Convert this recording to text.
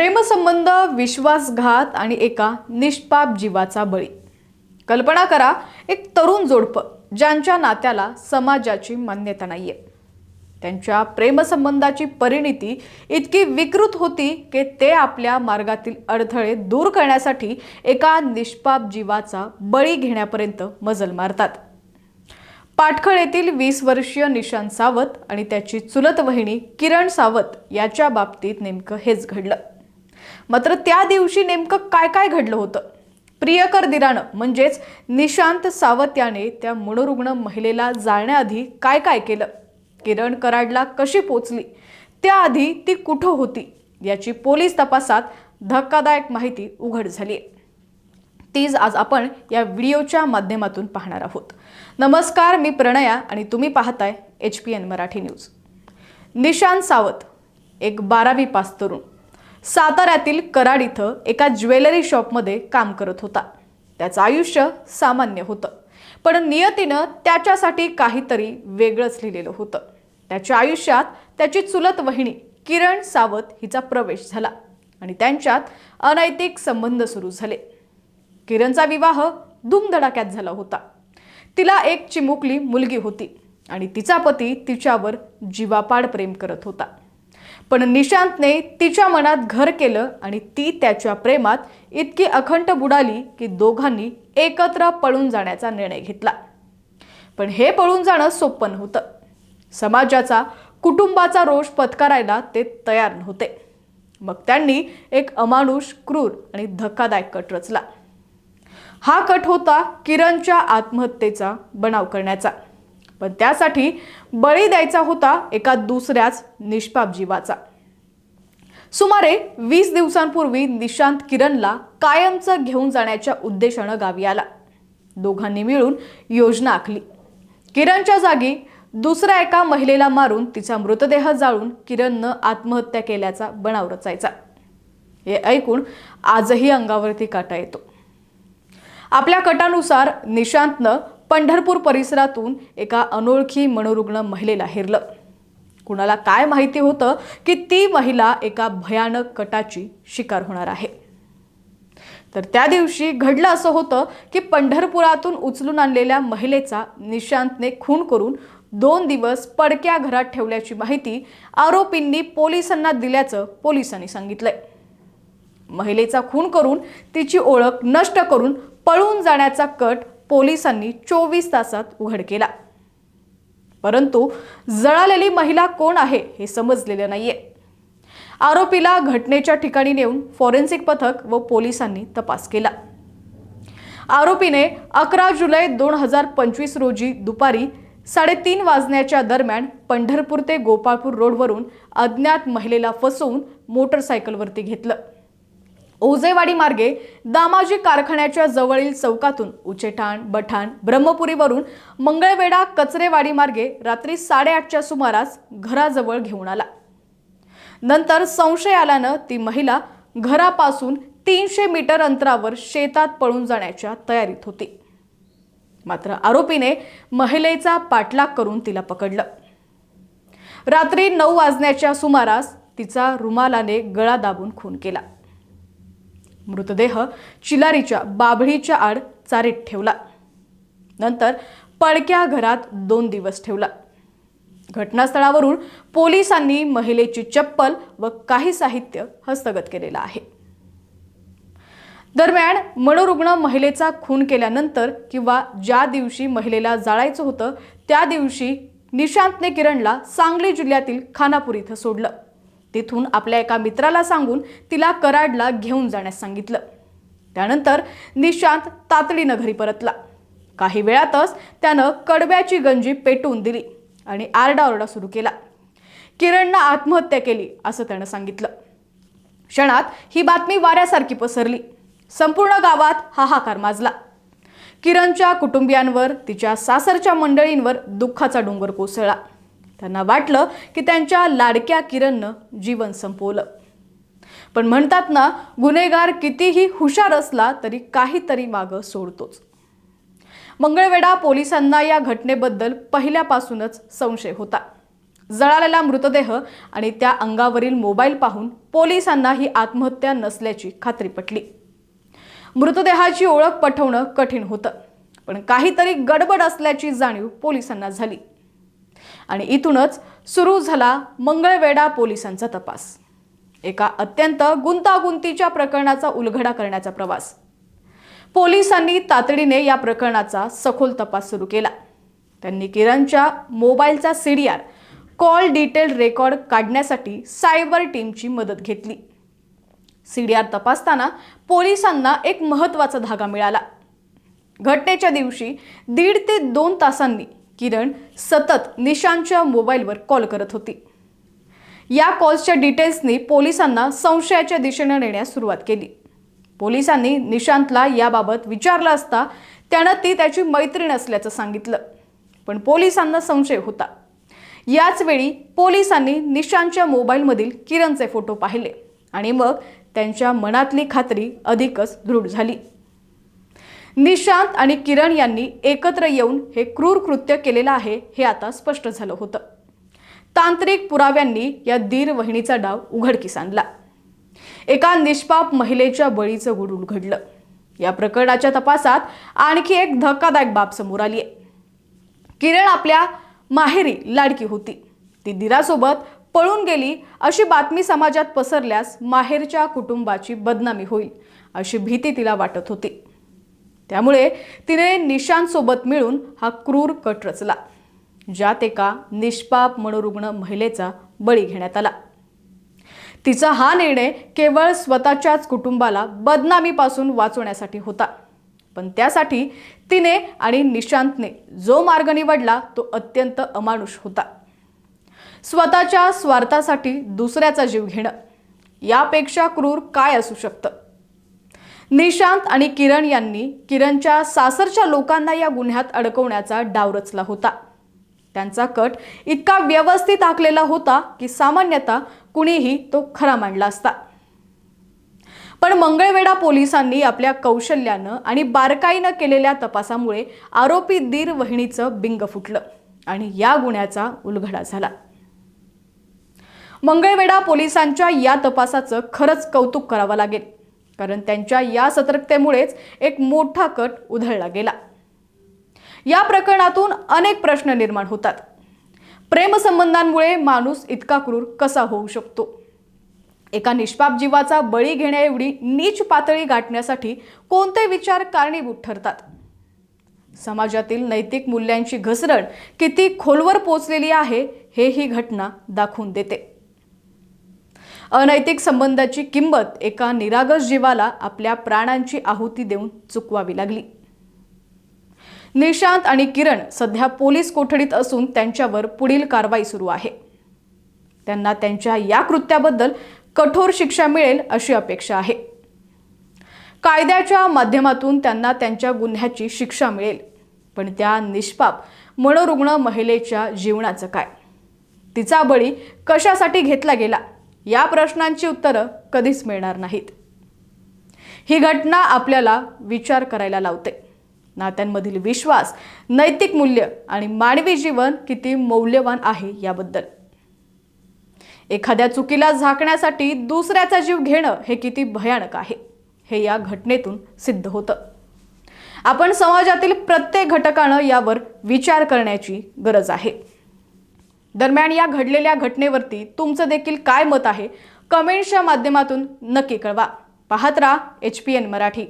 प्रेमसंबंध विश्वासघात आणि एका निष्पाप जीवाचा बळी. कल्पना करा एक तरुण जोडपं ज्यांच्या नात्याला समाजाची मान्यता नाहीये. त्यांच्या प्रेमसंबंधाची परिणिती इतकी विकृत होती की ते आपल्या मार्गातील अडथळे दूर करण्यासाठी एका निष्पाप जीवाचा बळी घेण्यापर्यंत मजल मारतात. पाटखळ येथील वीस वर्षीय निशांत सावत आणि त्याची चुलत वहिनी किरण सावत याच्या बाबतीत नेमकं हेच घडलं. मात्र त्या दिवशी नेमकं काय काय घडलं होतं? प्रियकर दिरानं म्हणजेच निशांत सावत याने त्या मनोरुग्ण महिलेला जाळण्याआधी काय काय केलं? किरण कराडला कशी पोचली? त्याआधी ती कुठं होती? याची पोलीस तपासात धक्कादायक माहिती उघड झाली आहे तीच आज आपण या व्हिडिओच्या माध्यमातून पाहणार आहोत. नमस्कार मी प्रणया आणि तुम्ही पाहताय H P N Marathi news. Nishant Sawant एक बारावी पास तरुण. साताऱ्यातील कराड इथं एका ज्वेलरी शॉपमध्ये काम करत होता. त्याचं आयुष्य सामान्य होतं. पण नियतीनं त्याच्यासाठी काहीतरी वेगळंच लिहिलेलं होतं. त्याच्या आयुष्यात त्याची चुलत वहिनी किरण सावत हिचा प्रवेश झाला आणि त्यांच्यात अनैतिक संबंध सुरू झाले. किरणचा विवाह धूमधडाक्यात झाला होता. तिला एक चिमुकली मुलगी होती आणि तिचा पती तिच्यावर जीवापाड प्रेम करत होता. पण निशांतने तिच्या मनात घर केलं आणि ती त्याच्या प्रेमात इतकी अखंड बुडाली की दोघांनी एकत्र पळून जाण्याचा निर्णय घेतला. पण हे पळून जाणं सोपं नव्हतं. समाजाचा कुटुंबाचा रोष पत्करायला ते तयार नव्हते. मग त्यांनी एक अमानुष क्रूर आणि धक्कादायक कट रचला. हा कट होता किरणच्या आत्महत्येचा बनाव करण्याचा. पण त्यासाठी बळी द्यायचा होता एका दुसऱ्याच निष्पाप जीवाचा. सुमारे वीस दिवसांपूर्वी निशांत किरणला कायमचं घेऊन जाण्याच्या उद्देशानं गावी आला. दोघांनी मिळून योजना आखली. किरणच्या जागी दुसऱ्या एका महिलेला मारून तिचा मृतदेह जाळून किरणनं आत्महत्या केल्याचा बनाव रचायचा. हे ऐकून आजही अंगावरती काटा येतो. आपल्या कटानुसार निशांतनं पंढरपूर परिसरातून एका अनोळखी मनोरुग्ण महिलेला हेरलं. कुणाला काय माहिती होतं की ती महिला एका भयानक कटाची शिकार होणार आहे. तर त्या दिवशी घडलं असं होतं की पंढरपुरातून उचलून आणलेल्या महिलेचा निशांतने खून करून दोन दिवस पडक्या घरात ठेवल्याची माहिती आरोपींनी पोलिसांना दिल्याचं पोलिसांनी सांगितलंय. महिलेचा खून करून तिची ओळख नष्ट करून पळून जाण्याचा कट पोलिसांनी चोवीस तासात उघड केला. परंतु जळालेली महिला कोण आहे हे समजलेलं नाहीये. आरोपीला घटनेच्या ठिकाणी नेऊन फॉरेन्सिक पथक व पोलिसांनी तपास केला. आरोपीने अकरा जुलै दोन हजार पंचवीस रोजी दुपारी साडेतीन वाजण्याच्या दरम्यान पंढरपूर ते गोपाळपूर रोडवरून अज्ञात महिलेला फसवून मोटरसायकलवरती घेतलं. ओझेवाडी मार्गे दामाजी कारखान्याच्या जवळील चौकातून उचेठाण बठाण ब्रह्मपुरीवरून मंगळवेढा कचरेवाडी मार्गे रात्री साडेआठच्या सुमारास घराजवळ घेऊन आला. नंतर संशय आल्यानं ती महिला घरापासून तीनशे मीटर अंतरावर शेतात पळून जाण्याच्या तयारीत होती. मात्र आरोपीने महिलेचा पाठलाग करून तिला पकडलं. रात्री नऊ वाजण्याच्या सुमारास तिचा रुमालाने गळा दाबून खून केला. मृतदेह चिलारीच्या बाभळीच्या आड चारीत ठेवला. नंतर पडक्या घरात दोन दिवस ठेवला. घटनास्थळावरून पोलिसांनी महिलेची चप्पल व काही साहित्य हस्तगत केलेलं आहे. दरम्यान मनोरुग्ण महिलेचा खून केल्यानंतर किंवा ज्या दिवशी महिलेला जाळायचं होतं त्या दिवशी निशांतने किरणला सांगली जिल्ह्यातील खानापूर इथं सोडलं. तिथून आपल्या एका मित्राला सांगून तिला कराडला घेऊन जाण्यास सांगितलं. त्यानंतर निशांत तातडीनं घरी परतला. काही वेळातच त्यानं कडब्याची गंजी पेटवून दिली आणि आरडाओरडा सुरू केला. किरणनं आत्महत्या केली असं त्यानं सांगितलं. क्षणात ही बातमी वाऱ्यासारखी पसरली. संपूर्ण गावात हाहाकार माजला. किरणच्या कुटुंबियांवर तिच्या सासरच्या मंडळींवर दुःखाचा डोंगर कोसळला. त्यांना वाटलं की त्यांच्या लाडक्या किरणनं जीवन संपवलं. पण म्हणतात ना गुन्हेगार कितीही हुशार असला तरी काहीतरी मागं सोडतोच. मंगळवेढा पोलिसांना या घटनेबद्दल पहिल्यापासूनच संशय होता. जळालेला मृतदेह आणि त्या अंगावरील मोबाईल पाहून पोलिसांना ही आत्महत्या नसल्याची खात्री पटली. मृतदेहाची ओळख पटवणं कठीण होतं पण काहीतरी गडबड असल्याची जाणीव पोलिसांना झाली. आणि इथूनच सुरू झाला मंगळवेढा पोलिसांचा तपास. एका अत्यंत गुंतागुंतीच्या प्रकरणाचा उलगडा करण्याचा प्रवास. पोलिसांनी तातडीने या प्रकरणाचा सखोल तपास सुरू केला. त्यांनी किरणच्या मोबाईलचा सीडीआर कॉल डिटेल रेकॉर्ड काढण्यासाठी सायबर टीमची मदत घेतली. सीडीआर तपासताना पोलिसांना एक महत्त्वाचा धागा मिळाला. घटनेच्या दिवशी दीड ते दोन तासांनी किरण सतत निशांतच्या मोबाईलवर कॉल करत होती. या कॉल्सच्या डिटेल्सनी पोलिसांना संशयाच्या दिशेने नेण्यास सुरुवात केली. पोलिसांनी निशांतला याबाबत विचारलं असता त्यानं ती त्याची मैत्रीण असल्याचं सांगितलं. पण पोलिसांना संशय होता. याचवेळी पोलिसांनी निशांतच्या मोबाईलमधील किरणचे फोटो पाहिले आणि मग त्यांच्या मनातली खात्री अधिकच दृढ झाली. निशांत आणि किरण यांनी एकत्र येऊन हे क्रूर कृत्य केलेलं आहे हे आता स्पष्ट झालं होतं. तांत्रिक पुराव्यांनी या दीर वहिणीचा डाव उघडकीस आणला. एका निष्पाप महिलेच्या बळीचं गुड उलघडलं या प्रकरणाच्या तपासात आणखी एक धक्कादायक बाब समोर आली आहे किरण आपल्या माहेरी लाडकी होती. ती दिरासोबत पळून गेली अशी बातमी समाजात पसरल्यास माहेरच्या कुटुंबाची बदनामी होईल अशी भीती तिला वाटत होती. त्यामुळे तिने निशांतसोबत मिळून हा क्रूर कट रचला ज्यात एका निष्पाप मनोरुग्ण महिलेचा बळी घेण्यात आला. तिचा हा निर्णय केवळ स्वतःच्याच कुटुंबाला बदनामीपासून वाचवण्यासाठी होता पण त्यासाठी तिने आणि निशांतने जो मार्ग निवडला तो अत्यंत अमानुष होता. स्वतःच्या स्वार्थासाठी दुसऱ्याचा जीव घेणं यापेक्षा क्रूर काय असू शकतं? निशांत आणि किरण यांनी किरणच्या सासरच्या लोकांना या गुन्ह्यात अडकवण्याचा डाव रचला होता. त्यांचा कट इतका व्यवस्थित आखलेला होता की सामान्यतः कुणीही तो खरा मांडला असता. पण मंगळवेढा पोलिसांनी आपल्या कौशल्यानं आणि बारकाईनं केलेल्या तपासामुळे आरोपी दीर वहिणीचं बिंग फुटलं आणि या गुन्ह्याचा उलगडा झाला. मंगळवेढा पोलिसांच्या या तपासाचं खरंच कौतुक करावं लागेल. कारण त्यांच्या या सतर्कतेमुळेच एक मोठा कट उधळला गेला. या प्रकरणातून अनेक प्रश्न निर्माण होतात. प्रेमसंबंधांमुळे माणूस इतका क्रूर कसा होऊ शकतो? एका निष्पाप जीवाचा बळी घेण्याएवढी नीच पातळी गाठण्यासाठी कोणते विचार कारणीभूत ठरतात? समाजातील नैतिक मूल्यांची घसरण किती खोलवर पोचलेली आहे हे ही घटना दाखवून देते. अनैतिक संबंधाची किंमत एका निरागस जीवाला आपल्या प्राणांची आहुती देऊन चुकवावी लागली. निशांत आणि किरण सध्या पोलीस कोठडीत असून त्यांच्यावर पुढील कारवाई सुरू आहे. त्यांना त्यांच्या या कृत्याबद्दल कठोर शिक्षा मिळेल अशी अपेक्षा आहे. कायद्याच्या माध्यमातून त्यांना त्यांच्या गुन्ह्याची शिक्षा मिळेल. पण त्या निष्पाप मनोरुग्ण महिलेच्या जीवनाचं काय? तिचा बळी कशासाठी घेतला गेला? या प्रश्नांची उत्तरं कधीच मिळणार नाहीत. ही घटना आपल्याला विचार करायला लावते. नात्यांमधील विश्वास नैतिक मूल्य आणि मानवी जीवन किती मौल्यवान आहे याबद्दल. एखाद्या चुकीला झाकण्यासाठी दुसऱ्याचा जीव घेणं हे किती भयानक आहे हे या घटनेतून सिद्ध होतं. आपण समाजातील प्रत्येक घटकानं यावर विचार करण्याची गरज आहे. दरम्यान या घडलेल्या घटनेवरती तुमचं देखील काय मत आहे? कमेंट्सच्या माध्यमातून नक्की कळवा. पाहत राहा एच पी एन मराठी.